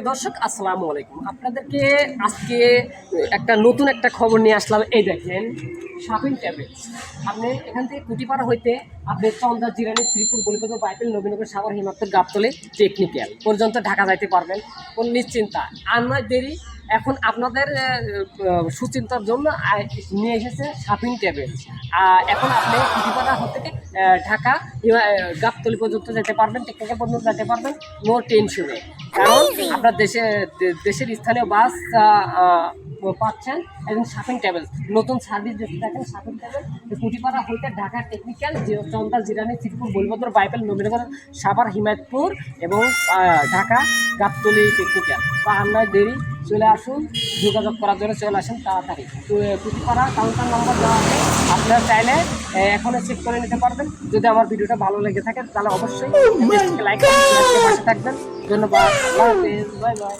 প্রিয় দর্শক, আসসালামু আলাইকুম। আপনাদেরকে আজকে একটা নতুন একটা খবর নিয়ে আসলাম। এই দেখেন শপিং ট্যাবলেটস আপনি এখান থেকে কুটিপাড়া হইতে আপনি চন্দা, জিরানি, শ্রীপুর বলিপদ বাইপেল, নবীনগর সাগর হিমাত্তর গাবতলে টেকনিক্যাল পর্যন্ত ঢাকা যাইতে পারবেন। কোন নিশ্চিন্তা। আর নয়, দেরি। এখন আপনাদের সুচিন্তার জন্য নিয়ে এসেছে শপিং টেবিল এখন আপনি কুটিপাড়া হতে ঢাকা গাবতলি পর্যন্ত যেতে পারবেন টেকনিক্যাল পর্যন্ত যেতে পারবেন। নো টেনশনে কারণ আপনার দেশে দেশের স্থানীয় বাস পাচ্ছেন এবং শাপিং টেবিল নতুন সার্ভিস দেখতে থাকেন শাপিং টেবিল কুটিপাড়া হইতে ঢাকা টেকনিক্যাল চন্দা জিরানি শ্রীপুর বলবদর বাইপেল নবীনগর সাভার হিমায়তপুর এবং ঢাকা গাবতলি টেকনিক্যাল বা আমরা দেরি। চলে আসুন যোগাযোগ করার জন্য চলে আসুন তাড়াতাড়ি। টুটিপাড়া কুটিপাড়া কাউন্টার নম্বর দেওয়া আছে। আপনারা চাইলে এখনও চেক করে নিতে পারবেন। যদি আমার ভিডিওটা ভালো লেগে থাকে তাহলে অবশ্যই লাইক পাশে থাকবেন। ধন্যবাদ। Bye bye.